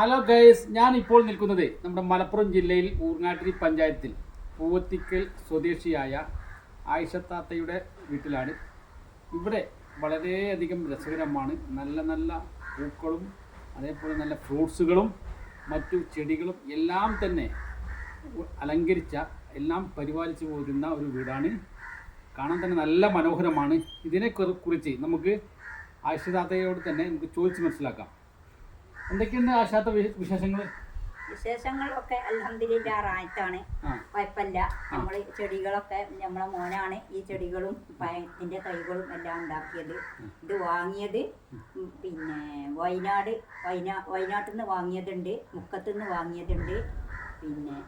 Hello guys ഞാൻ ഇപ്പോൾ നിൽക്കുന്നത് നമ്മുടെ മലപ്പുറം ജില്ലയിൽ ഊർങ്ങാട്ടിരി പഞ്ചായത്തിൽ പൂവത്തിക്കൽ സ്വദേശിയായ ആയിഷത്താത്തയുടെ വീട്ടിലാണ്. ഇവിടെ വളരെയധികം രസകരമാണ്. നല്ല നല്ല പൂക്കളും അതേപോലെ നല്ല ഫ്രൂട്ട്സുകളും മറ്റു ചെടികളും എല്ലാം തന്നെ അലങ്കരിച്ച എല്ലാം പരിപാലിച്ചു പോരുന്ന ഒരു വീടാണ്. കാണാൻ തന്നെ നല്ല മനോഹരമാണ്. ഇതിനെ കുറിച്ച് നമുക്ക് ആയിഷത്താത്തയോട് തന്നെ നമുക്ക് ചോദിച്ച് മനസ്സിലാക്കാം. എന്തൊക്കെയുണ്ട് ആശാത്ത വിശേഷങ്ങൾ വിശേഷങ്ങളൊക്കെ അലഹമില്ല റായത്താണ്. കുഴപ്പമില്ല നമ്മൾ ചെടികളൊക്കെ നമ്മളെ മോനാണ് ഈ ചെടികളും പഴത്തിന്റെ തൈകളും എല്ലാം ഉണ്ടാക്കിയത്. ഇത് വാങ്ങിയത് പിന്നെ വയനാട് വയനാ വയനാട്ടിൽ നിന്ന് വാങ്ങിയതുണ്ട് മുക്കത്തുനിന്ന് വാങ്ങിയതുണ്ട് പിന്നെ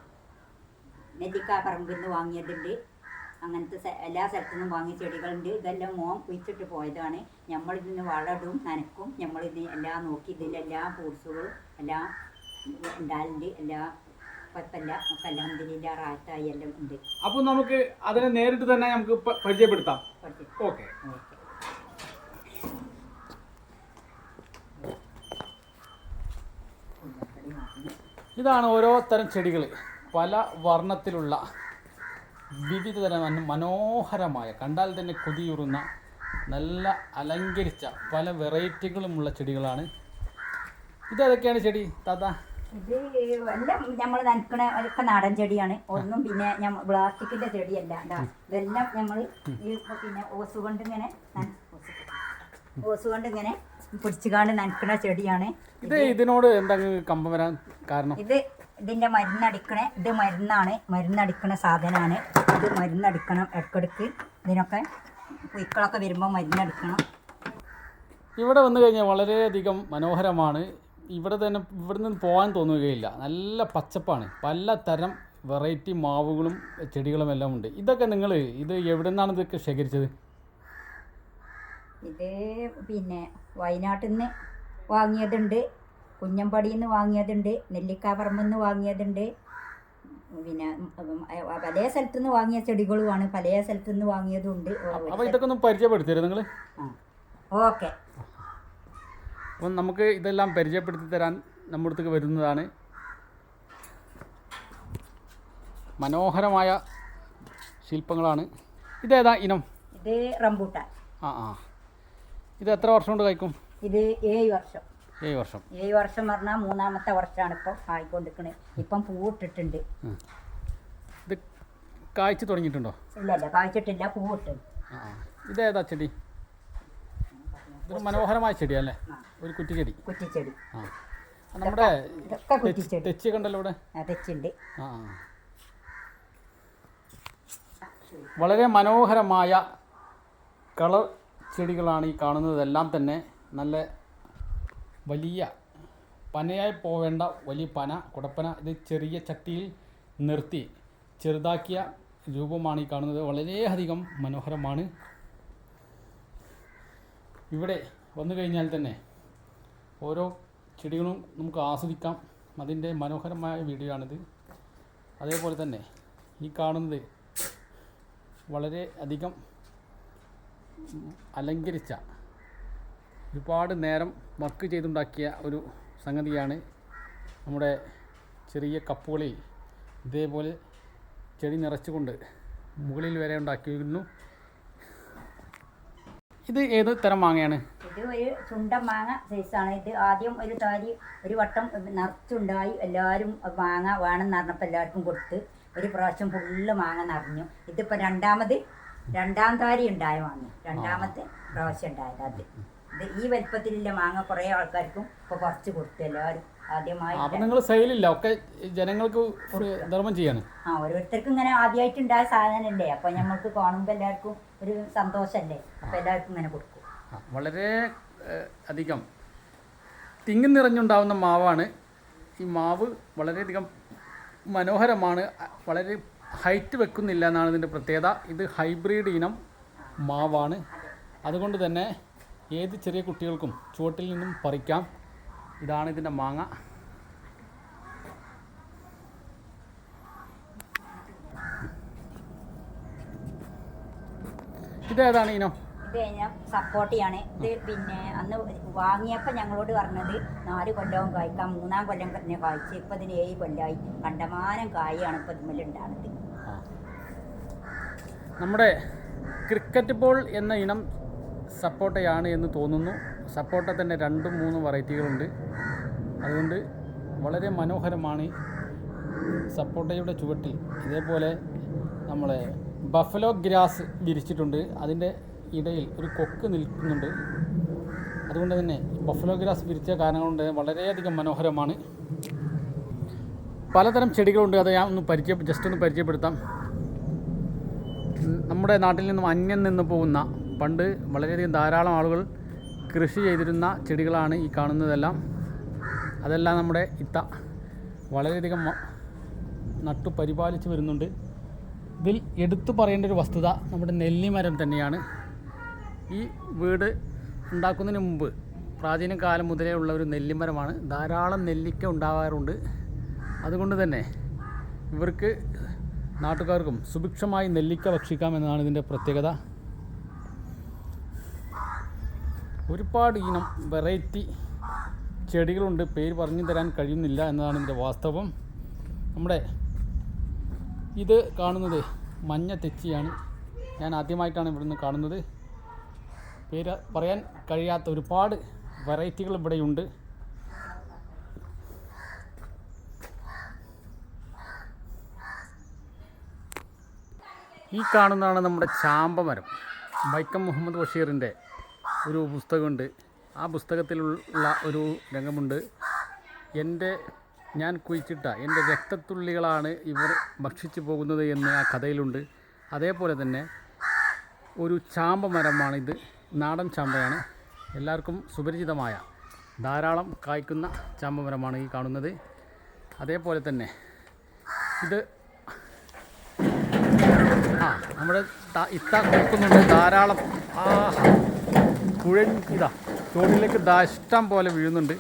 നെല്ലിക്കാപ്പറമ്പിൽ നിന്ന് വാങ്ങിയതുണ്ട്. അങ്ങനത്തെ എല്ലാ സ്ഥലത്തു നിന്നും വാങ്ങിയ ചെടികളുണ്ട്. ഇതെല്ലാം മോൻ കുഴിച്ചിട്ട് പോയതാണ്. നമ്മൾ ഇതിന് വളടും നനക്കും. നമ്മൾ ഇത് എല്ലാം നോക്കി ഇതിലെല്ലാ ഫ്രൂട്ട്സുകളും എല്ലാം ഉണ്ടാലുണ്ട് എല്ലാ കുഴപ്പമില്ല. ഒക്കെ അലഹമില്ല റാത്തായി എല്ലാം ഉണ്ട്. അപ്പോൾ നമുക്ക് അതിനെ നേരിട്ട് തന്നെ നമുക്ക് പരിചയപ്പെടുത്താം. Okay okay. ഇതാണ് ഓരോ തരം ചെടികൾ പല വർണത്തിലുള്ള വിവിധ തരം മന- മനോഹരമായ കണ്ടാൽ തന്നെ കൊതിയുറുന്ന നല്ല അലങ്കരിച്ച പല വെറൈറ്റികളുമുള്ള ചെടികളാണ്. ഇതേതൊക്കെയാണ് ചെടി താത്ത? ഇത് എല്ലാം നമ്മൾ നനക്കണ ഒക്കെ നാടൻ ചെടിയാണ്. ഒന്നും പിന്നെ ഞാൻ പ്ലാസ്റ്റിക്കിന്റെ ചെടിയല്ല. ഇതെല്ലാം നമ്മൾ ഈ പിന്നെ ഓസ് കൊണ്ട് ഇങ്ങനെ ഓസ് കൊണ്ട് ഇങ്ങനെ പിടിച്ചുകാണ്ട് നനക്കണ ചെടിയാണ്. ഇത് ഇതിനോട് എന്താ കമ്പം വരാൻ കാരണം? ഇത് ഇതിന്റെ മരുന്നടിക്കണേ ഇത് മരുന്നാണ് മരുന്നടിക്കണ സാധനമാണ് ഇത് മരുന്നടിക്കണം ഇടക്കിടക്ക് ഇതിനൊക്കെ പുയ്ക്കളൊക്കെ വരുമ്പോൾ മരുന്നടിക്കണം. ഇവിടെ വന്നു കഴിഞ്ഞാൽ വളരെയധികം മനോഹരമാണ്. ഇവിടെ തന്നെ ഇവിടെ നിന്ന് പോകാൻ തോന്നുകയില്ല. നല്ല പച്ചപ്പാണ്. പലതരം വെറൈറ്റി മാവുകളും ചെടികളും എല്ലാം ഉണ്ട്. ഇതൊക്കെ നിങ്ങൾ ഇത് എവിടെ നിന്നാണ് ഇതൊക്കെ ശേഖരിച്ചത്? ഇത് പിന്നെ വയനാട്ടിൽ നിന്ന് വാങ്ങിയതുണ്ട്. കുഞ്ഞമ്പടിയിൽ നിന്ന് വാങ്ങിയതുണ്ട്. നെല്ലിക്കാപറമ്പിൽ നിന്ന് വാങ്ങിയതുണ്ട് പിന്നെ പല സ്ഥലത്തു നിന്ന് വാങ്ങിയ ചെടികളുമാണ് പല സ്ഥലത്തു നിന്ന് വാങ്ങിയതുണ്ട് അപ്പോൾ ഇതൊക്കെ ഒന്ന് പരിചയപ്പെടുത്തരുത് നിങ്ങൾ ഓക്കെ. അപ്പം നമുക്ക് ഇതെല്ലാം പരിചയപ്പെടുത്തി തരാൻ നമ്മുടെ അടുത്തേക്ക് വരുന്നതാണ്. മനോഹരമായ ശില്പങ്ങളാണ്. ഇതേതാ ഇനം? ഇത് റംബൂട്ടാൻ. ആ ആ. ഇത് എത്ര വർഷം കൊണ്ട് കഴിക്കും? ഇത് ഏഴ് വർഷം. ഏഴ് വർഷം. ഏഴ് വർഷം പറഞ്ഞാൽ മൂന്നാമത്തെ വർഷമാണ് ഇപ്പം ആയിക്കൊണ്ടിരിക്കുന്നത് ഇപ്പം പൂവിട്ടിട്ടുണ്ട്. ഇത് കായ്ച്ചു തുടങ്ങിയിട്ടുണ്ടോ? ഇല്ല ഇല്ല കായ്ച്ചിട്ടില്ല പൂവിട്ട്. ഇതേതാ ചെടി? മനോഹരമായ ചെടിയല്ലേ? അല്ലേ ഒരു കുറ്റിച്ചെടി. കുറ്റിച്ചെടി. ആ. നമ്മുടെ തെച്ചി കണ്ടല്ലോ ഇവിടെ? തെച്ചുണ്ട്. ആ. വളരെ മനോഹരമായ കളർ ചെടികളാണ് ഈ കാണുന്നതെല്ലാം തന്നെ. നല്ല വലിയ പനയായി പോവേണ്ട വലിയ പന കുടപ്പന ഇത് ചെറിയ ചട്ടിയിൽ നിർത്തി ചെറുതാക്കിയ രൂപമാണ് ഈ കാണുന്നത്. വളരെയധികം മനോഹരമാണ്. ഇവിടെ വന്നു കഴിഞ്ഞാൽ തന്നെ ഓരോ ചെടികളും നമുക്ക് ആസ്വദിക്കാം. അതിന്റെ മനോഹരമായ വീഡിയോ ആണിത്. അതേപോലെ തന്നെ ഈ കാണുന്നത് വളരെ അധികം അലങ്കരിച്ച ഒരുപാട് നേരം വർക്ക് ചെയ്തുണ്ടാക്കിയ ഒരു സംഗതിയാണ് നമ്മുടെ ചെറിയ കപ്പുകളിൽ ഇതേപോലെ ചെടി നിറച്ചുകൊണ്ട് മുകളിൽ വരെ ഉണ്ടാക്കിയിരുന്നു ഇത് ഏത് തരം മാങ്ങയാണ്? ഇത് ഒരു ചുണ്ടൻ മാങ്ങ സൈസാണ് ഇത് ആദ്യം ഒരു താരി ഒരു വട്ടം നിറച്ചുണ്ടായി. എല്ലാവരും മാങ്ങ വേണമെന്ന് പറഞ്ഞപ്പോൾ എല്ലാവർക്കും കൊടുത്ത് ഒരു പ്രാവശ്യം ഫുള്ള് മാങ്ങ നിറഞ്ഞു. ഇതിപ്പോൾ രണ്ടാമത് രണ്ടാം താരി ഉണ്ടായ മാങ്ങ. രണ്ടാമത്തെ പ്രാവശ്യം ഉണ്ടായത് അത്. ഇത് ഈ വലിപ്പത്തിലുള്ള മാങ്ങ കുറേ ആൾക്കാർക്കും ഇപ്പോൾ കുറച്ച് കൊടുത്തു എല്ലാവരും. ആദ്യമായി അപ്പം നിങ്ങൾ സെയിലില്ല ഒക്കെ ജനങ്ങൾക്ക് ധർമ്മം ചെയ്യാണ്. ആ ഓരോരുത്തർക്കും ഇങ്ങനെ ആദ്യമായിട്ട് ഉണ്ടായ സാധനമല്ലേ അപ്പൊ ഞമ്മക്ക് കാണുമ്പോൾ എല്ലാവർക്കും ഒരു സന്തോഷമല്ലേ അപ്പോൾ എല്ലാവർക്കും ഇങ്ങനെ കൊടുക്കും. ആ, വളരെ ഏഹ്, അധികം തിങ്ങി നിറഞ്ഞുണ്ടാവുന്ന മാവാണ്. ഈ മാവ് വളരെയധികം മനോഹരമാണ് അ- വളരെ ഹൈറ്റ് വെക്കുന്നില്ല എന്നാണ് ഇതിന്റെ പ്രത്യേകത. ഇത് ഹൈബ്രിഡ് ഇനം മാവാണ്. അതുകൊണ്ട് തന്നെ ഏത് ചെറിയ കുട്ടികൾക്കും ചുവട്ടിൽ നിന്നും പറിക്കാം. ഇതാണ് ഇതിന്റെ മാങ്ങ. ഇതേതാണ് ഇനോ സപ്പോർട്ടിയാണ്. ഇത് പിന്നെ അന്ന് വാങ്ങിയപ്പോൾ ഞങ്ങളോട് പറഞ്ഞത് നാല് കൊല്ലവും കായ്ക്കാം. മൂന്നാം കൊല്ലം തന്നെ കായ്ച്ച്. ഇപ്പം ഇതിന് ഏഴ് കൊല്ലമായി കണ്ടമാനം കായാണ് ഇപ്പം ഇതിലുണ്ടാകുന്നത്. നമ്മുടെ ക്രിക്കറ്റ് ബോൾ എന്ന ഇനം സപ്പോട്ടയാണ് എന്ന് തോന്നുന്നു. സപ്പോട്ട തന്നെ രണ്ടും മൂന്നും വെറൈറ്റികളുണ്ട്. അതുകൊണ്ട് വളരെ മനോഹരമാണ് സപ്പോട്ടയുടെ ചുവട്ടിൽ. ഇതേപോലെ നമ്മളെ ബഫലോ ഗ്രാസ് വിരിച്ചിട്ടുണ്ട്. അതിന്റെ ഇടയിൽ ഒരു കൊക്ക് നിൽക്കുന്നുണ്ട്. അതുകൊണ്ട് തന്നെ ബഫലോ ഗ്രാസ് വിരിച്ച കാരണം കൊണ്ട് വളരെയധികം മനോഹരമാണ്. പലതരം ചെടികളുണ്ട്. അത് ഞാൻ ഒന്ന് പരിചയ ജസ്റ്റ് ഒന്ന് പരിചയപ്പെടുത്താം. നമ്മുടെ നാട്ടിൽ നിന്നും അന്യം നിന്ന് പോകുന്ന പണ്ട് വളരെയധികം ധാരാളം ആളുകൾ കൃഷി ചെയ്തിരുന്ന ചെടികളാണ് ഈ കാണുന്നതെല്ലാം. അതെല്ലാം നമ്മുടെ ഇത്ത വളരെയധികം നട്ടു പരിപാലിച്ച് വരുന്നുണ്ട്. ഇതിൽ എടുത്തു പറയേണ്ട ഒരു വസ്തുത നമ്മുടെ നെല്ലിമരം തന്നെയാണ്. ഈ വീട് ഉണ്ടാക്കുന്നതിന് മുമ്പ് പ്രാചീന കാലം മുതലേ ഉള്ള ഒരു നെല്ലിമരമാണ്. ധാരാളം നെല്ലിക്ക ഉണ്ടാകാറുണ്ട് അതുകൊണ്ട് തന്നെ ഇവർക്ക് നാട്ടുകാർക്കും സുഭിക്ഷമായി നെല്ലിക്ക ഭക്ഷിക്കാം എന്നതാണ് ഇതിന്റെ പ്രത്യേകത. ഒരുപാട് ഇനം വെറൈറ്റി ചെടികളുണ്ട്. പേര് പറഞ്ഞു തരാൻ കഴിയുന്നില്ല എന്നതാണ് ഇതിന്റെ വാസ്തവം. നമ്മുടെ ഇത് കാണുന്നത് മഞ്ഞ തെച്ചിയാണ്. ഞാൻ ആദ്യമായിട്ടാണ് ഇവിടുന്ന് കാണുന്നത്. പേര് പറയാൻ കഴിയാത്ത ഒരുപാട് വെറൈറ്റികൾ ഇവിടെയുണ്ട്. ഈ കാണുന്നതാണ് നമ്മുടെ ചാമ്പമരം. വൈക്കം മുഹമ്മദ് ബഷീറിന്റെ ഒരു പുസ്തകമുണ്ട്. ആ പുസ്തകത്തിലുള്ള ഒരു രംഗമുണ്ട്. എന്റെ ഞാൻ കുഴിച്ചിട്ട എന്റെ രക്തത്തുള്ളികളാണ് ഇവർ ഭക്ഷിച്ചു പോകുന്നത് എന്ന് ആ കഥയിലുണ്ട്. അതേപോലെ തന്നെ ഒരു ചാമ്പ മരമാണിത്. നാടൻ ചാമ്പയാണ്. എല്ലാവർക്കും സുപരിചിതമായ ധാരാളം കായ്ക്കുന്ന ചാമ്പ മരമാണ് ഈ കാണുന്നത്. അതേപോലെ തന്നെ ഇത് ആ നമ്മുടെ ഇത്ത കൊടുക്കുന്നുണ്ട് ധാരാളം ആ കുഴഞ്ഞ് ഇതാ ചോടിലേക്ക് ദാ ഇഷ്ടം പോലെ വീഴുന്നുണ്ട്.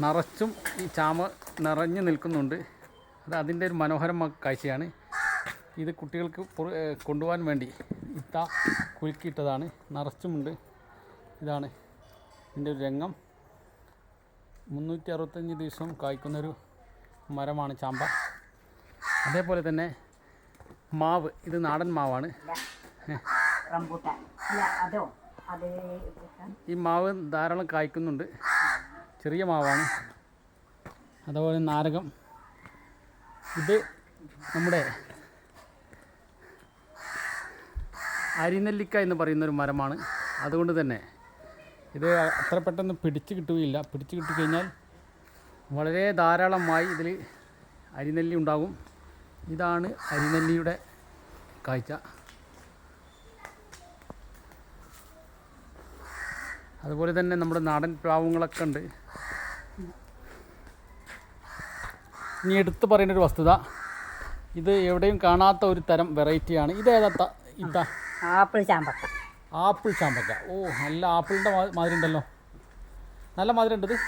നിറച്ചും ഈ ചാമ നിറഞ്ഞു നിൽക്കുന്നുണ്ട്. അത് അതിന്റെ ഒരു മനോഹരമായ കാഴ്ചയാണ്. ഇത് കുട്ടികൾക്ക് കൊണ്ടുപോകാൻ വേണ്ടി ഇത്ത കുലുക്കിയിട്ടതാണ്. നിറച്ചുമുണ്ട്. ഇതാണ് ഇതിന്റെ ഒരു രംഗം. മുന്നൂറ്റി അറുപത്തഞ്ച് ദിവസം കായ്ക്കുന്നൊരു മരമാണ് ചാമ്പ. അതേപോലെ തന്നെ മാവ്. ഇത് നാടൻ മാവാണ്. റംബൂട്ടാൻ. ഈ മാവ് ധാരാളം കായ്ക്കുന്നുണ്ട്. ചെറിയ മാവാണ്. അതുപോലെ നാരകം. ഇത് നമ്മുടെ അരിനെല്ലിക്ക എന്ന് പറയുന്ന ഒരു മരമാണ്. അതുകൊണ്ട് തന്നെ ഇത് അത്ര പെട്ടെന്ന് പിടിച്ചു കിട്ടുകയില്ല. പിടിച്ചു കിട്ടിക്കഴിഞ്ഞാൽ വളരെ ധാരാളമായി ഇതിൽ അരിനെല്ലി ഉണ്ടാകും. ഇതാണ് അരിനെല്ലിയുടെ കാഴ്ച. അതുപോലെ തന്നെ നമ്മുടെ നാടൻ പ്ലാവുകളൊക്കെ ഉണ്ട്. ഇനി എടുത്തു പറയുന്ന ഒരു വസ്തുത. ഇത് എവിടെയും കാണാത്ത ഒരു തരം വെറൈറ്റിയാണ് ഇത് ഏതാ ഇതാ? ആപ്പിൾ ചാമ്പക്ക. ആപ്പിൾ ചാമ്പക്ക. ഓ നല്ല ആപ്പിളിന്റെ മാതിരി ഉണ്ടല്ലോ. നല്ല മാതിരി ഉണ്ട് ഇത്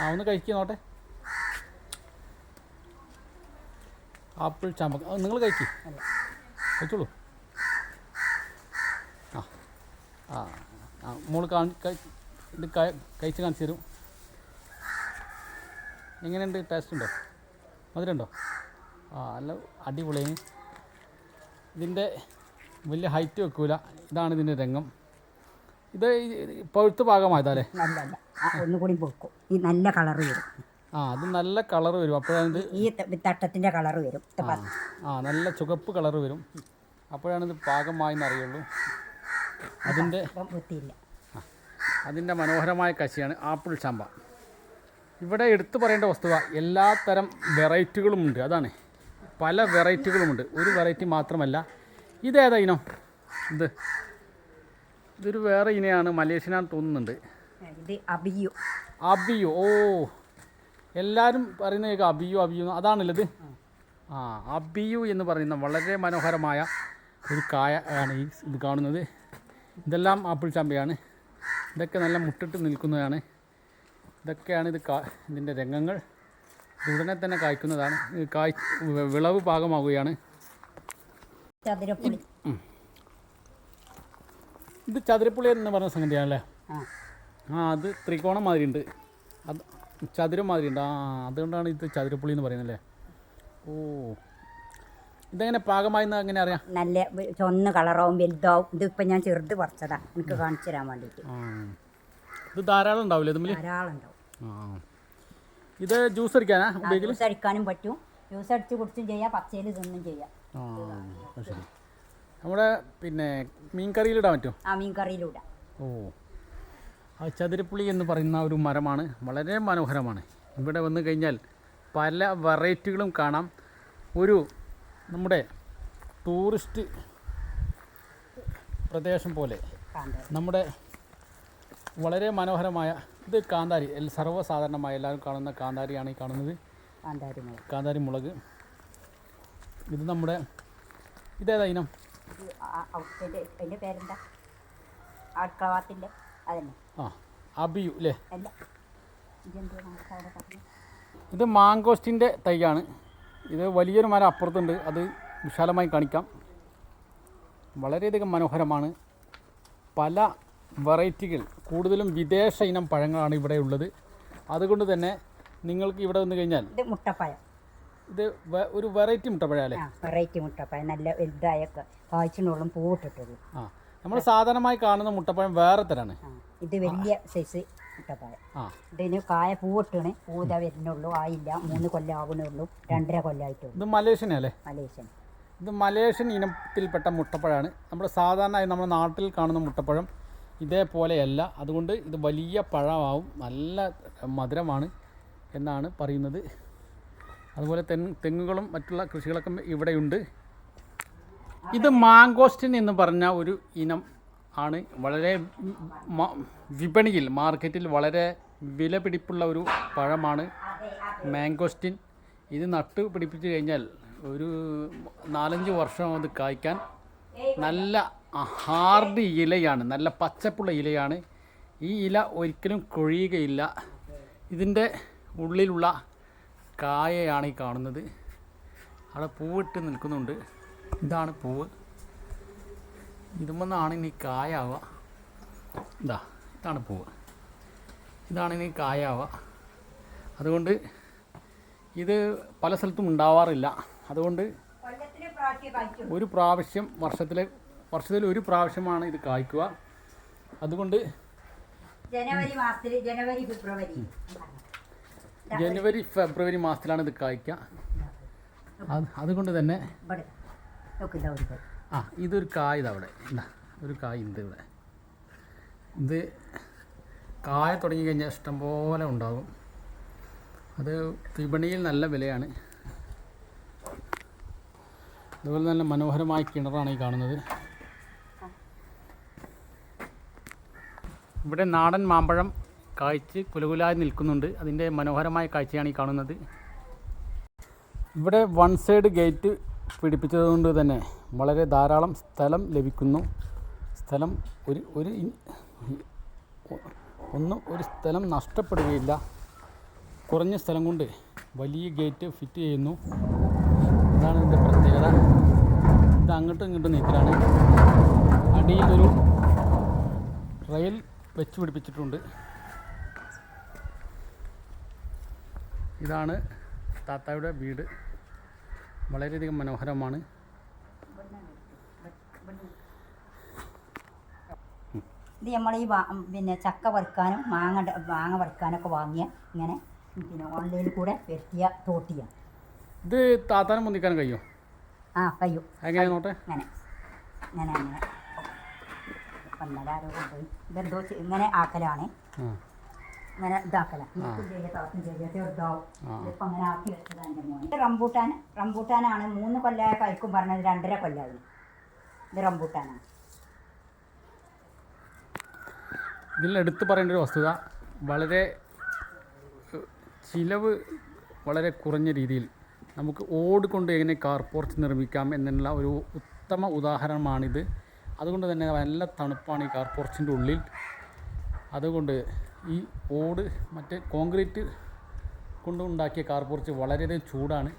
ആ ഒന്ന് കഴിക്കുക നോട്ടെ. ആപ്പിൾ ചാമ്പക്ക. നിങ്ങൾ കഴിക്കേ. കഴിച്ചോളൂ. ആ ആ. ആ മോൾ കാണി ഇത് കഴിച്ച് കാണിച്ചു തരും. എങ്ങനെയുണ്ട്? ടേസ്റ്റ് ഉണ്ടോ? മധുരമുണ്ടോ? ആ നല്ല അടിപൊളിയാണ് ഇതിന്റെ വലിയ ഹൈറ്റ് വെക്കൂല. ഇതാണ് ഇതിന്റെ രംഗം. ഇത് പഴുത്ത് നല്ല അല്ല ഒന്നുകൂടി പൊക്കും ഈ നല്ല കളറ് വരും. ആ അത് നല്ല കളർ വരും. അപ്പോഴാണ് ഈ തട്ടത്തിന്റെ കളർ വരും. ആ, ആ നല്ല ചുവപ്പ് കളർ വരും. അപ്പോഴാണ് ഇത് പാകമായി എന്നറിയുള്ളൂ അതിന്റെ അതിന്റെ മനോഹരമായ കശിയാണ് ആപ്പിൾ ചാമ്പ. ഇവിടെ എടുത്തു പറയേണ്ട വസ്തുവ എല്ലാ തരം വെറൈറ്റികളുമുണ്ട്. അതാണ്. പല വെറൈറ്റികളുമുണ്ട്. ഒരു വെറൈറ്റി മാത്രമല്ല. ഇതേതാ ഇനോ? ഇത്. ഇതൊരു വേറെ ഇനയാണ് മലേഷ്യനാന്ന് തോന്നുന്നുണ്ട്. ഇത് അബിയോ. അബിയു. ഓ. എല്ലാവരും പറയുന്ന കേൾക്കാം. അബിയു അബിയു അതാണല്ലത് ആ അബിയു എന്ന് പറയുന്ന വളരെ മനോഹരമായ ഒരു കായ ആണ് ഈ ഇത് കാണുന്നത്. ഇതെല്ലാം ആപ്പിൾ ചാമ്പയാണ്. ഇതൊക്കെ നല്ല മുട്ടിട്ട് നിൽക്കുന്നതാണ്. ഇതൊക്കെയാണ് ഇത് കാ ഇതിന്റെ രംഗങ്ങൾ. ഉടനെ തന്നെ കായ്ക്കുന്നതാണ്. കായ് വിളവ് പാകമാവുകയാണ്. ഇത് ചതുരപ്പുളി എന്ന് പറഞ്ഞ സംഗതിയാണല്ലേ? ആ. ആ അത് ത്രികോണം മാതിരി ഉണ്ട് അത് ചതുരം മാതിരി ഉണ്ട് ആ അതുകൊണ്ടാണ് ഇത് ചതുരപ്പുളി എന്ന് പറയുന്നത് അല്ലേ? ഓ. ഇതെങ്ങനെ പാകമായി എങ്ങനെ അറിയാം? നല്ല ചൊന്ന കളറാവും വലുതാവും. ഇതിപ്പോൾ ഞാൻ ചെറുത് പറിച്ചതാ. എനിക്ക് കാണിച്ചു തരാൻ വേണ്ടിയിട്ട്. ഇത് ധാരാളം ഉണ്ടാവില്ലേ ഇതിൽ? ധാരാളം ഉണ്ടാവും. ഇത് ജ്യൂസ് അടിക്കാനാ ജ്യൂസ് അടിക്കാനും പറ്റും. ജ്യൂസ് അടിച്ച് കുടിച്ചും ചെയ്യാം പച്ചയിൽ തിന്നും ചെയ്യാം. നമ്മുടെ പിന്നെ മീൻ കറിയിലിടാൻ പറ്റും ആ മീൻ കറിയിലൂടെ ഓ. ആ ചതുരപ്പുളി എന്ന് പറയുന്ന ഒരു മരമാണ്. വളരെ മനോഹരമാണ്. ഇവിടെ വന്നു കഴിഞ്ഞാൽ പല വെറൈറ്റികളും കാണാം. ഒരു നമ്മുടെ ടൂറിസ്റ്റ് പ്രദേശം പോലെ നമ്മുടെ വളരെ മനോഹരമായ ഇത് കാന്താരി സർവസാധാരണമായ എല്ലാവരും കാണുന്ന കാന്താരിയാണ് ഈ കാണുന്നത്. കാന്താരി മുളക്. കാന്താരി മുളക്. ഇത് നമ്മുടെ ഇതേതാ ഇനം? പേരെന്താ? അതന്നെ ആ അബിയു അല്ലേ? ഇത് മാങ്കോസ്റ്റിന്റെ തൈയാണ്. ഇത് വലിയൊരു മരം അപ്പുറത്തുണ്ട്. അത് വിശാലമായി കാണിക്കാം. വളരെയധികം മനോഹരമാണ്. പല വെറൈറ്റികൾ കൂടുതലും വിദേശ ഇനം പഴങ്ങളാണ് ഇവിടെ ഉള്ളത്. അതുകൊണ്ട് തന്നെ നിങ്ങൾക്ക് ഇവിടെ വന്നു കഴിഞ്ഞാൽ ഇത് മുട്ടപ്പഴം. ഇത് ഒരു വെറൈറ്റി മുട്ടപ്പഴ അല്ലേ? വെറൈറ്റി മുട്ടപ്പഴം. നല്ല വലുതായൊക്കെ കാഴ്ചനോളം പൂവിട്ടിട്ടുള്ളൂ. ആ നമ്മൾ സാധാരണമായി കാണുന്ന മുട്ടപ്പഴം വേറെ തരാണ്. ഇത് വലിയ സൈസ് ആ. ഇതിന് കായ പൂവിട്ടാണ്. പൂത വരുന്നുള്ളൂ. ആയില്ല. മൂന്ന് കൊല്ലം ആവുന്നുള്ളൂ. രണ്ടര കൊല്ലമായിട്ടുള്ളൂ ഇത് മലേഷ്യൻ അല്ലേ? മലേഷ്യൻ. ഇത് മലേഷ്യൻ ഇനത്തിൽപ്പെട്ട മുട്ടപ്പഴമാണ് നമ്മുടെ സാധാരണയായി നമ്മുടെ നാട്ടിൽ കാണുന്ന മുട്ടപ്പഴം ഇതേപോലെയല്ല. അതുകൊണ്ട് ഇത് വലിയ പഴമാവും. നല്ല മധുരമാണ് എന്നാണ് പറയുന്നത്. അതുപോലെ തെങ്ങ് തെങ്ങുകളും മറ്റുള്ള കൃഷികളൊക്കെ ഇവിടെയുണ്ട് ഇത് മാങ്കോസ്റ്റിൻ എന്ന് പറഞ്ഞ ഒരു ഇനം. ആണ് വളരെ വിപണിയിൽ മാർക്കറ്റിൽ വളരെ വില പിടിപ്പുള്ള ഒരു പഴമാണ് മാങ്കോസ്റ്റിൻ. ഇത് നട്ട് പിടിപ്പിച്ച് കഴിഞ്ഞാൽ ഒരു നാലഞ്ച് വർഷം അത് കായ്ക്കാൻ നല്ല ഹാർഡ് ഇലയാണ് നല്ല പച്ചപ്പുള്ള ഇലയാണ്. ഈ ഇല ഒരിക്കലും കൊഴിയുകയില്ല. ഇതിന്റെ ഉള്ളിലുള്ള കായയാണ് ഈ കാണുന്നത്. അവിടെ പൂവിട്ട് നിൽക്കുന്നുണ്ട്. ഇതാണ് പൂവ്. ഇതുമെന്നാണ് ഇനി കായാവുക ഇതാ ഇതാണ് പൂവ്. ഇതാണ് ഇനി കായാവുക അതുകൊണ്ട് ഇത് പല സ്ഥലത്തും ഉണ്ടാവാറില്ല. അതുകൊണ്ട് ഒരു പ്രാവശ്യം വർഷത്തിലെ വർഷത്തിൽ ഒരു പ്രാവശ്യമാണ് ഇത് കായ്ക്കുക. അതുകൊണ്ട് ജനുവരി മാസത്തിൽ ജനുവരി ഫെബ്രുവരി. ജനുവരി ഫെബ്രുവരി മാസത്തിലാണ് ഇത് കായ്ക്കുക അതുകൊണ്ട് തന്നെ ആ ഇതൊരു കായ ഇതവിടെ ഇതാ ഒരു കായ് ഉണ്ട് ഇവിടെ. ഇത് കായ തുടങ്ങി കഴിഞ്ഞാൽ ഇഷ്ടംപോലെ ഉണ്ടാകും അത് വിപണിയിൽ നല്ല വിലയാണ്. അതുപോലെ നല്ല മനോഹരമായ കിണറാണ് ഈ കാണുന്നത്. ഇവിടെ നാടൻ മാമ്പഴം കായ്ച്ച് കുലകുലായി നിൽക്കുന്നുണ്ട്. അതിന്റെ മനോഹരമായ കാഴ്ചയാണ് ഈ കാണുന്നത്. ഇവിടെ വൺ സൈഡ് ഗേറ്റ് പിടിപ്പിച്ചതുകൊണ്ട് തന്നെ വളരെ ധാരാളം സ്ഥലം ലഭിക്കുന്നു. സ്ഥലം ഒരു ഒരു ഒന്നും ഒരു സ്ഥലം നഷ്ടപ്പെടുകയില്ല. കുറഞ്ഞ സ്ഥലം കൊണ്ട് വലിയ ഗേറ്റ് ഫിറ്റ് ചെയ്യുന്നു. അതാണ് ഇതിന്റെ പ്രത്യേകത. ഇത് അങ്ങോട്ടും ഇങ്ങോട്ടും നീക്കലാണ്. അടിയിലൊരു റെയിൽ വെച്ച് പിടിപ്പിച്ചിട്ടുണ്ട്. ഇതാണ് താത്തായുടെ വീട്. വളരെയധികം മനോഹരമാണ്. ഇത് നമ്മൾ ഈ പിന്നെ ചക്ക വറുക്കാനും മാങ്ങ മാങ്ങ വറുക്കാനൊക്കെ വാങ്ങിയ ഇങ്ങനെ പിന്നെ ഓൺലൈനിൽ കൂടെ വരുത്തിയ തോട്ടിയ. ഇത് താത്താനും മുന്തിക്കാൻ കഴിയും? ആ കഴിയും. എങ്ങനെയാ നോട്ടെ? ഇങ്ങനെ ഇങ്ങനെ അങ്ങനെ വന്നതാരോ കൊണ്ടുപോയി. ഇതെന്തോ ഇങ്ങനെ ആക്കലാണ്. അങ്ങനെ ആക്കി വെച്ചതാണ് എന്റെ റംബൂട്ടാൻ റംബൂട്ടാനാണ് മൂന്ന് കൊല്ലായ കഴിക്കും പറഞ്ഞത് രണ്ടര കൊല്ലായി. ഇത് റംബൂട്ടാനാണ്. ഇതിൽ എടുത്തു പറയേണ്ട ഒരു വസ്തുത വളരെ ചിലവ് വളരെ കുറഞ്ഞ രീതിയിൽ നമുക്ക് ഓട് കൊണ്ട് എങ്ങനെ കാർ പോർച്ച് നിർമ്മിക്കാം എന്നുള്ള ഒരു ഉത്തമ ഉദാഹരണമാണിത്. അതുകൊണ്ട് തന്നെ നല്ല തണുപ്പാണ് ഈ കാർ പോർച്ചിന്റെ ഉള്ളിൽ. അതുകൊണ്ട് ഈ ഓട് മറ്റേ കോൺക്രീറ്റ് കൊണ്ട് ഉണ്ടാക്കിയ കാർ പോർച്ച് വളരെയധികം ചൂടാണ്.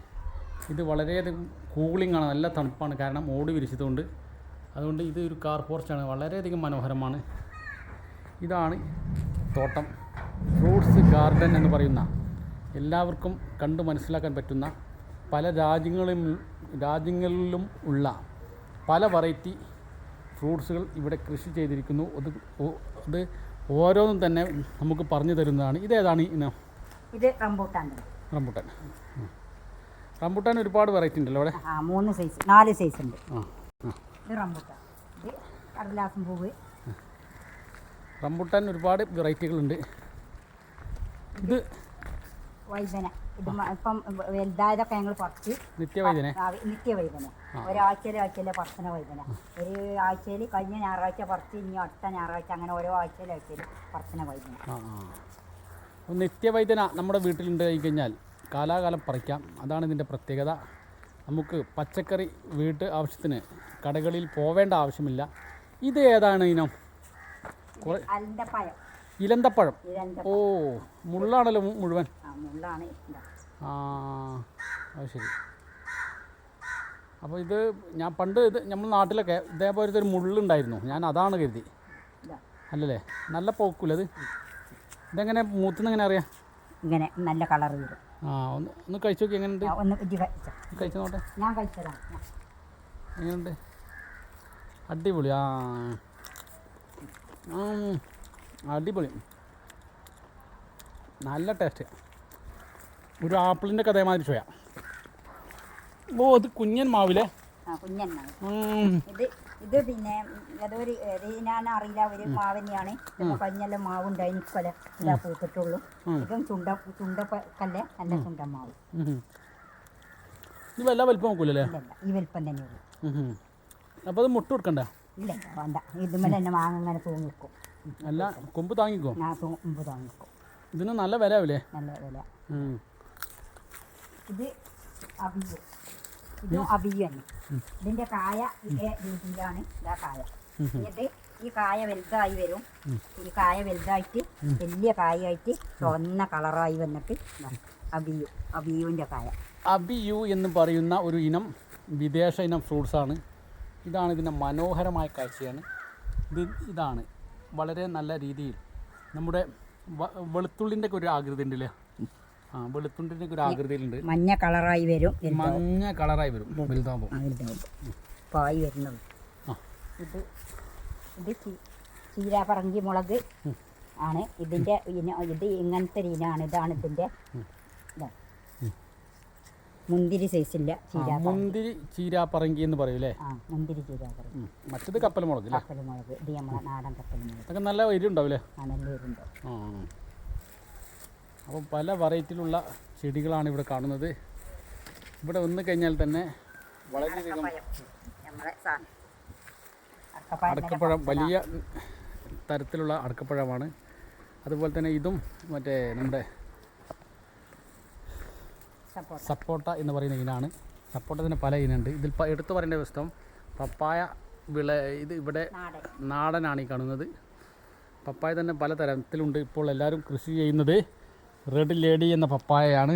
ഇത് വളരെയധികം കൂളിംഗ് ആണ് നല്ല തണുപ്പാണ്. കാരണം ഓട് വിരിച്ചതുകൊണ്ട്. അതുകൊണ്ട് ഇത് ഒരു കാർ പോർച്ചാണ് വളരെയധികം മനോഹരമാണ്. ഇതാണ് തോട്ടം. ഫ്രൂട്ട്സ് ഗാർഡൻ എന്ന് പറയുന്ന എല്ലാവർക്കും കണ്ട് മനസ്സിലാക്കാൻ പറ്റുന്ന പല രാജ്യങ്ങളിലും രാജ്യങ്ങളിലും ഉള്ള പല വെറൈറ്റി ഫ്രൂട്ട്സുകൾ ഇവിടെ കൃഷി ചെയ്തിരിക്കുന്നു. അത് അത് ഓരോന്നും തന്നെ നമുക്ക് പറഞ്ഞു തരുന്നതാണ്. ഇതേതാണ് ഇനം? ഇത് റംബൂട്ടാൻ. റംബൂട്ടാൻ. റംബൂട്ടാൻ ഒരുപാട് വെറൈറ്റി ഉണ്ടല്ലോ അവിടെ. ആ മൂന്ന് സൈസ് നാല് സൈസ് ഉണ്ട്. ആ ഇത് റംബൂട്ടാൻ. ഇത് കടലാസം പൂവ്. റംബുട്ടാൻ ഒരുപാട് വെറൈറ്റികളുണ്ട് ഇത് വൈദന ഇത് ഇപ്പം വലുതായതൊക്കെ ഞങ്ങൾ പറിച്ച് നിത്യവൈദ്യനെ? ആ, നിത്യവൈദന ഒരാഴ്ചയിൽ ആഴ്ചയിലെ പറച്ചന വൈദന ഒരു ആഴ്ചയിൽ കഴിഞ്ഞ ഞായറാഴ്ച പറിച്ച് ഇനി അടുത്ത ഞായറാഴ്ച അങ്ങനെ ഓരോ ആഴ്ചയിലെ ആഴ്ചയിൽ പറച്ചന ആ നിത്യവൈദ്യന നമ്മുടെ വീട്ടിലുണ്ട് കഴിഞ്ഞാൽ കാലാകാലം പറിക്കാം. അതാണ് ഇതിന്റെ പ്രത്യേകത. നമുക്ക് പച്ചക്കറി വീട്ട് ആവശ്യത്തിന് കടകളിൽ പോവേണ്ട ആവശ്യമില്ല. ഇത് ഏതാണ് ഇനം? അതിന്റെ അലിന്റെ പഴം ഇലന്തപ്പഴം. ഓ മുള്ളാണല്ലോ മുഴുവൻ. ആ അത് ശരി. അപ്പോൾ ഇത് ഞാൻ പണ്ട് ഇത് നമ്മൾ നാട്ടിലൊക്കെ ഇതേപോലത്തെ ഒരു മുള്ളുണ്ടായിരുന്നു. ഞാൻ അതാണ് കരുതി. അല്ലല്ലേ? നല്ല പോക്കൂല അത് ഇതെങ്ങനെ മൂത്തുനിന്ന് എങ്ങനെ അറിയാം? ഇങ്ങനെ നല്ല കളർ വരും. ആ ഒന്ന് ഒന്ന് കഴിച്ചു നോക്കി എങ്ങനെയുണ്ട്? ഒന്ന് കഴിച്ചോ. നോട്ടെ ഞാൻ കഴിച്ചതാണ്. എങ്ങനെയുണ്ട്? അടിപൊളി. ആ. അടിപൊളി. നല്ല ടേസ്റ്റ് ഒരു ആപ്പിളിന്റെ ഒക്കെ അതേമാതിരി ചോയ ഓ അത് കുഞ്ഞൻ മാവിലെ ആ കുഞ്ഞന്നാണ് ഇത് ഇത് പിന്നെ അതൊരു ഞാൻ അറിയില്ല ഒരു മാവ് തന്നെയാണ് കഴിഞ്ഞല്ല മാവ് ഉണ്ടായി കൊല ഇതാ പൂത്തിട്ടുള്ളൂ. ഇതും ചുണ്ട ചുണ്ട കല്ലേ? നല്ല ചുണ്ട മാവ്. ഇത് വല്ല വലിപ്പം നോക്കൂലല്ലേ ഈ വലിപ്പം തന്നെയുള്ളൂ അപ്പോൾ അത് മുട്ട കൊടുക്കണ്ട? ഇല്ല വേണ്ട. ഇതുമ്മൽ തന്നെ മാങ്ങ അങ്ങനെ തൂങ്ങിക്കും അല്ല കൊമ്പ് താങ്ങിക്കോ? ഞാൻ കൊമ്പ് താങ്ങിക്കോ. ഇതിന് നല്ല വില ആവില്ലേ നല്ല വില. ഇത് അബിയു ഇതും അബിയു ഇതിന്റെ കായ ഇതേ രീതിയിലാണ് ഇതാ കായ. ഇത് ഈ കായ വലുതായി വരും. ഈ കായ വലുതായിട്ട് വലിയ കായായിട്ട് ചുവന്ന കളറായി വന്നിട്ട് അബിയു അബിയുവിന്റെ കായ. അബിയു എന്ന് പറയുന്ന ഒരു ഇനം വിദേശ ഇനം ആണ്. ഇതാണ് ഇതിന്റെ മനോഹരമായ കാഴ്ചയാണ്. ഇത് ഇതാണ്. വളരെ നല്ല രീതിയിൽ നമ്മുടെ വെളുത്തുള്ളിന്റെ വെളുത്തുള്ളിന്റെ ഒക്കെ ഒരു ആകൃതി ഉണ്ടല്ലേ? ആ വെളുത്തുള്ളിന്റെ ഒക്കെ ഒരു ആകൃതിയിലുണ്ട്. മഞ്ഞ കളറായി വരും മഞ്ഞ കളറായി വരും വലുതാകുമ്പോൾ. പായി വരുന്നത്. ഇത് ഇത് ചീ- ചീരാപ്പറങ്കി മുളക് ആണ്. ഇതിന്റെ ഇന ഇത് ഇങ്ങനത്തെ രീതിയാണ് ഇതാണ് ഇതിന്റെ ഇതാ. മുന്തിരി സൈസില്ല മുന്തിരി മുന്തിരി ചീരാപ്പറങ്കി എന്ന് പറയൂലേ ആ മുന്തിരി ചീരാപ്പറങ്കി ഉം. മറ്റത് കപ്പൽ മുളക് കപ്പൽ മുളക് ഇത് നമ്മളെ നാടൻ കപ്പൽ മുളക്. അതൊക്കെ നല്ല എരിവുണ്ടാവില്ലേ ആ നല്ല വരുന്നുണ്ട് ആ. അപ്പം പല വെറൈറ്റിയിലുള്ള ചെടികളാണ് ഇവിടെ കാണുന്നത്. ഇവിടെ വന്നു കഴിഞ്ഞാൽ തന്നെ വളരെയധികം അടക്കപ്പഴം. വലിയ തരത്തിലുള്ള അടക്കപ്പഴമാണ്. അതുപോലെ തന്നെ ഇതും മറ്റേ നമ്മുടെ സപ്പോട്ട. എന്ന് പറയുന്ന ഇനാണ്. സപ്പോട്ടത്തിന് പല ഇനുണ്ട്. ഇതിൽ എടുത്തു പറയേണ്ട പുസ്തകം പപ്പായ വിള ഇത് ഇവിടെ നാടനാണ് ഈ കാണുന്നത്. പപ്പായ തന്നെ പല തരത്തിലുണ്ട്. ഇപ്പോൾ എല്ലാവരും കൃഷി ചെയ്യുന്നത് റെഡ് ലേഡി എന്ന പപ്പായയാണ്.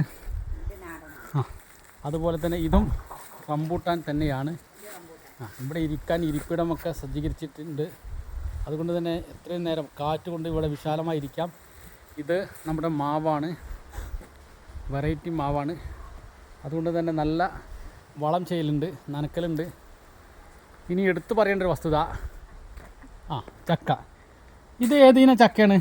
അതുപോലെ തന്നെ ഇതും റംബൂട്ടാൻ തന്നെയാണ്. ഇവിടെ ഇരിക്കാൻ ഇരിപ്പിടമൊക്കെ സജ്ജീകരിച്ചിട്ടുണ്ട്. അതുകൊണ്ട് തന്നെ എത്രയും നേരം കാറ്റ് കൊണ്ട് ഇവിടെ വിശാലമായി ഇരിക്കാം ഇത് നമ്മുടെ മാവാണ്. വെറൈറ്റി മാവാണ്. അതുകൊണ്ട് തന്നെ നല്ല വളം ചെയ്യലുണ്ട് നനക്കലുണ്ട്. ഇനി എടുത്തു പറയേണ്ട ഒരു വസ്തുത. ആ ചക്ക. ഇത് ഏതിന ചക്കയാണ്?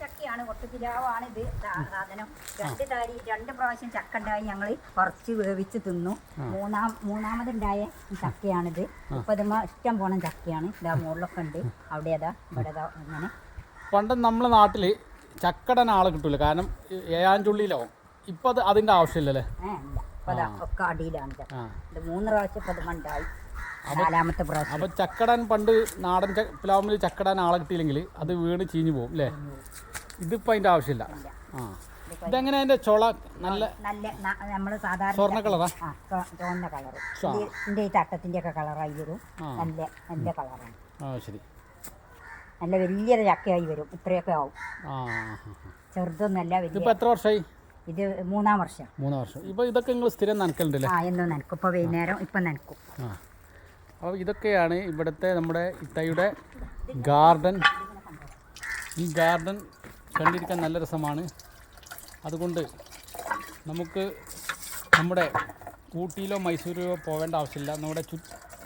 ചക്കയാണ് ഒട്ടി പിലാവാണ് ഇത്. സാധനം. രണ്ട് താരി രണ്ട് പ്രാവശ്യം ചക്ക ഉണ്ടായി ഞങ്ങൾ കുറച്ച് വേവിച്ച് തിന്നു. മൂന്നാം മൂന്നാമതുണ്ടായ ചക്കയാണിത്. ഇപ്പൊ ഇഷ്ടം പോണം ചക്കയാണ്. ഇതാ മുകളിലൊക്കെ ഉണ്ട്. അവിടെ അതാ ഇവിടെ അങ്ങനെ. പണ്ട് നമ്മളെ നാട്ടിൽ ചക്കടൻ ആളെ കിട്ടൂല. കാരണം ഏഴാഞ്ചുള്ളിയിലാവും ഇപ്പൊ അത് അതിന്റെ ആവശ്യമില്ലല്ലേ? അപ്പൊ ചക്കടൻ ഇപ്പൊ ഒക്കെ അടിയിലാണ് മൂന്ന് പ്രാവശ്യം ഉണ്ടായി നാലാമത്തെ പ്രാവശ്യം. അപ്പം ചക്കടാൻ പണ്ട് നാടൻ ച ചക്കടൻ ആളെ കിട്ടിയില്ലെങ്കിൽ അത് വീണ് ചീഞ്ഞു പോകും അല്ലേ ഇതിപ്പോ അതിന്റെ ആവശ്യമില്ല. ആ. ഇതെങ്ങനെ അതിന്റെ ചുള നല്ല നല്ല നമ്മൾ സാധാരണ സ്വർണ കളറാ? ചുവന്ന കളർ ഈ തട്ടത്തിന്റെ ഒക്കെ കളറായി വരും. നല്ല നല്ല കളറാണ്. ആ ശരി. നല്ല വലിയൊരു ചക്കയായി വരും. ഇത്രയൊക്കെ ആവും. ചെറുതൊന്നല്ല ഇതിപ്പോ എത്ര വർഷമായി ഇത് മൂന്നാം വർഷം. മൂന്നാം വർഷം. ഇപ്പൊ ഇതൊക്കെ നിങ്ങൾ സ്ഥിരം നനക്കലുണ്ടല്ലേ ആ എന്നും നനക്കും. ഇപ്പൊ വൈകുന്നേരം ഇപ്പൊ നനക്കും. അപ്പോൾ ഇതൊക്കെയാണ് ഇവിടുത്തെ നമ്മുടെ ഇത്തയുടെ ഗാർഡൻ. ഈ ഗാർഡൻ കണ്ടിരിക്കാൻ നല്ല രസമാണ്. അതുകൊണ്ട് നമുക്ക് നമ്മുടെ ഊട്ടിയിലോ മൈസൂരിലോ പോകേണ്ട ആവശ്യമില്ല. നമ്മുടെ ചു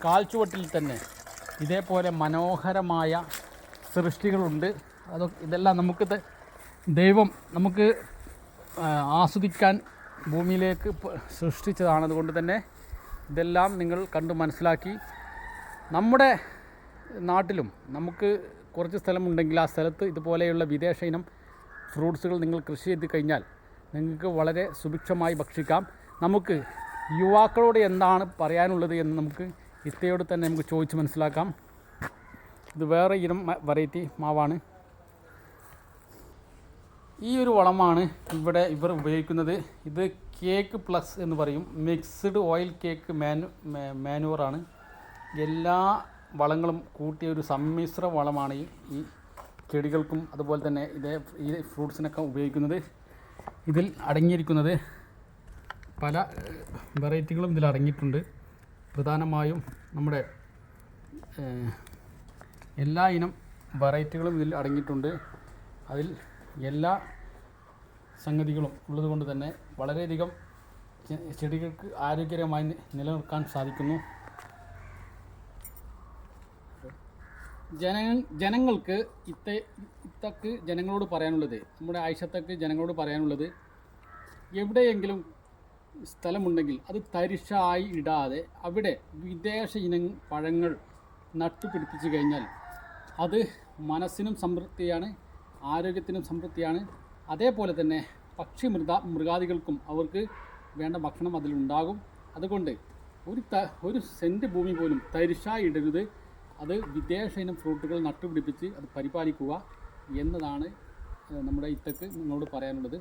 കാൽച്ചുവട്ടിൽ തന്നെ ഇതേപോലെ മനോഹരമായ സൃഷ്ടികളുണ്ട്. അതൊക്കെ ഇതെല്ലാം നമുക്ക് ദൈവം നമുക്ക് ആസ്വദിക്കാൻ ഭൂമിയിലേക്ക് സൃഷ്ടിച്ചതാണ്. അതുകൊണ്ട് തന്നെ ഇതെല്ലാം നിങ്ങൾ കണ്ട് മനസ്സിലാക്കി. നമ്മുടെ നാട്ടിലും നമുക്ക് കുറച്ച് സ്ഥലമുണ്ടെങ്കിൽ ആ സ്ഥലത്ത് ഇതുപോലെയുള്ള വിദേശ ഇനം ഫ്രൂട്ട്സുകൾ നിങ്ങൾ കൃഷി ചെയ്ത് കഴിഞ്ഞാൽ നിങ്ങൾക്ക് വളരെ സുഭിക്ഷമായി ഭക്ഷിക്കാം. നമുക്ക് യുവാക്കളോട് എന്താണ് പറയാനുള്ളത് എന്ന് നമുക്ക് ഇത്തയോട് തന്നെ നമുക്ക് ചോദിച്ച് മനസ്സിലാക്കാം. ഇത് വേറെ ഇനം വെറൈറ്റി മാവാണ്. ഈ ഒരു വളമാണ് ഇവിടെ ഇവർ ഉപയോഗിക്കുന്നത്. ഇത് കേക്ക് പ്ലസ് എന്ന് പറയും. മിക്സ്ഡ് ഓയിൽ കേക്ക് മാനു മാനുവറാണ് എല്ലാ വളങ്ങളും കൂട്ടിയ ഒരു സമ്മിശ്ര വളമാണ് ഈ ചെടികൾക്കും അതുപോലെ തന്നെ ഇതേ ഈ ഫ്രൂട്ട്സിനൊക്കെ ഉപയോഗിക്കുന്നത്. ഇതിൽ അടങ്ങിയിരിക്കുന്നത് പല വെറൈറ്റികളും ഇതിൽ അടങ്ങിയിട്ടുണ്ട്. പ്രധാനമായും നമ്മുടെ എല്ലാ ഇനം വെറൈറ്റികളും ഇതിൽ അടങ്ങിയിട്ടുണ്ട്. അതിൽ എല്ലാ സംഗതികളും ഉള്ളതുകൊണ്ട് തന്നെ വളരെയധികം ചെടികൾക്ക് ആരോഗ്യകരമായി നിലനിർത്താൻ സാധിക്കുന്നു. ജന ജനങ്ങൾക്ക് ഇത്ത ഇത്തക്ക് ജനങ്ങളോട് പറയാനുള്ളത് നമ്മുടെ ആയിഷത്തക്ക് ജനങ്ങളോട് പറയാനുള്ളത് എവിടെയെങ്കിലും സ്ഥലമുണ്ടെങ്കിൽ അത് തരിശായി ഇടാതെ അവിടെ വിദേശ ഇനം പഴങ്ങൾ നട്ടുപിടിപ്പിച്ചു കഴിഞ്ഞാൽ അത് മനസ്സിനും സമൃദ്ധിയാണ് ആരോഗ്യത്തിനും സമൃദ്ധിയാണ് അതേപോലെ തന്നെ പക്ഷി മൃഗ മൃഗാദികൾക്കും അവർക്ക് വേണ്ട ഭക്ഷണം അതിലുണ്ടാകും. അതുകൊണ്ട് ഒരു ത ഒരു സെന്റ് ഭൂമി പോലും തരിശായി ഇടരുത്. അത് വിദേശ ഇനം ഫ്രൂട്ടുകൾ നട്ടുപിടിപ്പിച്ച് അത് പരിപാലിക്കുക എന്നതാണ് നമ്മുടെ ഇത്തക്ക് നിങ്ങളോട് പറയാനുള്ളത്.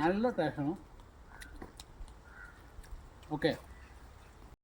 നല്ല ടേഷണം ഓക്കെ.